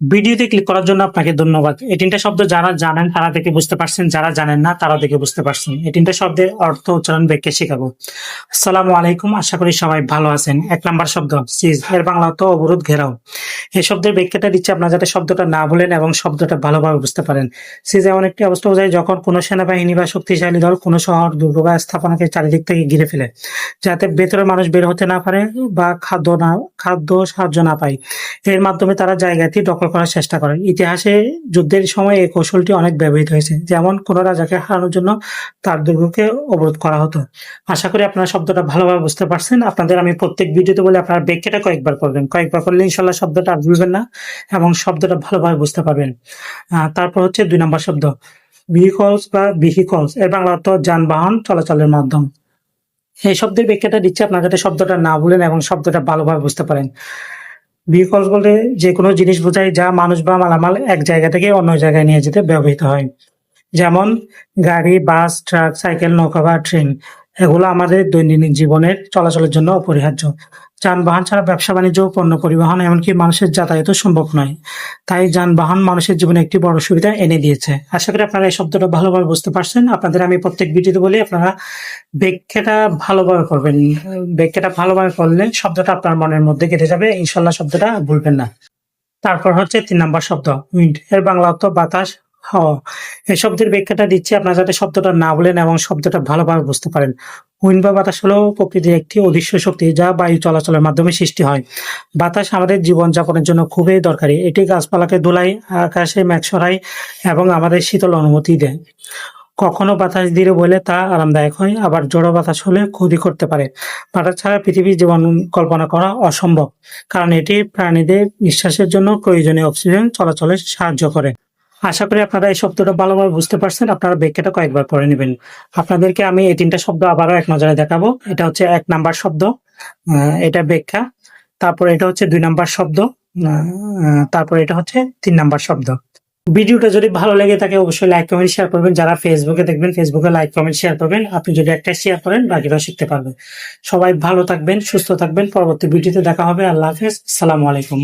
ভিডিওতে ক্লিক করার জন্য আপনাকে ধন্যবাদ। এই তিনটা শব্দ যারা জানেন তারা দেখে বুঝতে পারছেন, যারা জানেন না তারা দেখে বুঝতে পারছেন। এই তিনটা শব্দের অর্থ উচ্চারণ ব্যাখ্যা শেখাবো। আসসালামু আলাইকুম, আশা করি সবাই ভালো আছেন। এক নাম্বার শব্দ, সিজ, এর বাংলা অর্থ অবরোধ ঘেরাও। এই শব্দের ব্যাখ্যাটা দিচ্ছে আপনারা যাতে শব্দটা না বলেন এবং শব্দটা ভালোভাবে বুঝতে পারেন। সিজ এমন একটি অবস্থা বোঝায় যখন কোনো সেনাবাহিনী বা শক্তিশালী দল কোনো শহর, দুর্গ বা স্থাপনাকে চারিদিক থেকে ঘিরে ফেলে, যাতে ভেতরের মানুষ বের হতে না পারে বা খাদ্য না, খাদ্য সাহায্য না পায়। এর মাধ্যমে তারা জায়গাটি দখল করার চেষ্টা করেন। ইতিহাসে যুদ্ধের সময় এই কৌশলটি অনেক ব্যবহৃত হয়েছে। যেমন কোনো রাজাকে হারানোর জন্য তার দুর্গকে অবরোধ করা হতো। আশা করি আপনারা শব্দটা ভালোভাবে বুঝতে পারছেন। আপনাদের আমি প্রত্যেক ভিডিওতে বলে আপনারা ব্যাখ্যাটা কয়েকবার করবেন। কয়েকবার করলে ইনশাল্লাহ শব্দটা আর ভুলবেন না এবং শব্দটা ভালোভাবে বুঝতে পারবেন। তারপর হচ্ছে দুই নম্বর শব্দ। ভেহিকলস বা ভেহিকলস এর বাংলা অর্থ যানবাহন চলাচলের মাধ্যম। এই শব্দের ব্যাখ্যাটা দিচ্ছে। আপনার যাতে শব্দটা না ভুলেন এবং শব্দটা ভালোভাবে বুঝতে পারেন। ভেহিকলস বলতে যে কোনো জিনিস বোঝায় যা মানুষ বা মালামাল এক জায়গা থেকে অন্য জায়গায় নিয়ে যেতে ব্যবহৃত হয়। যেমন গাড়ি, বাস, ট্রাক, সাইকেল, নৌকা বা ট্রেন। এগুলো আমাদের দৈনন্দিন জীবনের চলাচলের জন্য অপরিহার্য। যানবাহন ছাড়া ব্যবসা বাণিজ্য পণ্য পরিবহন এমনকি মানুষের যাতায়াতও সম্ভব নয়। তাই যানবাহন মানুষের জীবনে একটি বড় সুবিধা এনে দিয়েছে। আশা করি আপনারা এই শব্দটা ভালোভাবে বুঝতে পারছেন। আপনাদের আমি প্রত্যেক ভিডিওতে বলি, আপনারা ব্যাখ্যাটা ভালোভাবে করবেন। ব্যাখ্যাটা ভালোভাবে করলে শব্দটা আপনার মনের মধ্যে কেটে যাবে। ইনশাল্লাহ শব্দটা ভুলবেন না। তারপর হচ্ছে তিন নম্বর শব্দ, উইন্ড। এর বাংলা অর্থ বাতাস এই শব্দের ব্যাখ্যাটা দিচ্ছি। আপনারা যাতে শব্দটা না বলেন এবং শব্দটা ভালোভাবে বুঝতে পারেন। উইন্ড বা বাতাস হলো প্রকৃতির একটি অদৃশ্য শক্তি যা বায়ু চলাচলের মাধ্যমে সৃষ্টি হয়। বাতাস আমাদের জীবনযাপনের জন্য খুবই দরকারি। এটি গাছপালাকে দোলায় আকাশে মেঘ সরায় এবং আমাদের শীতল অনুমতি দেয়। কখনো বাতাস ধীরে বলে তা আরামদায়ক হয়, আবার জড়ো বাতাস হলে ক্ষতি করতে পারে। বাতাস ছাড়া পৃথিবীর জীবন কল্পনা করা অসম্ভব, কারণ এটি প্রাণীদের নিঃশ্বাসের জন্য প্রয়োজনীয় অক্সিজেন চলাচলে সাহায্য করে। আশা করি আপনারা এই শব্দটা ভালোভাবে বুঝতে পারছেন। আপনারা ব্যাখ্যাটা কয়েকবার পড়ে নেবেন। আপনাদেরকে আমি এই তিনটা শব্দ আবারও এক নজরে দেখাবো। এটা হচ্ছে এক নাম্বার শব্দ এটা ব্যাখ্যা। তারপর এটা হচ্ছে দুই নাম্বার শব্দ তারপর এটা হচ্ছে তিন নাম্বার শব্দ। ভিডিওটা যদি ভালো লেগে থাকে, অবশ্যই লাইক, কমেন্ট শেয়ার করবেন। যারা ফেসবুকে দেখবেন ফেসবুকে লাইক, কমেন্ট শেয়ার করবেন। আপনি যদি একটা শেয়ার করেন, বাকিটাও শিখতে পারবেন। সবাই ভালো থাকবেন, সুস্থ থাকবেন। পরবর্তী ভিডিওতে দেখা হবে। আল্লাহ হাফেজ। সালামু আলাইকুম।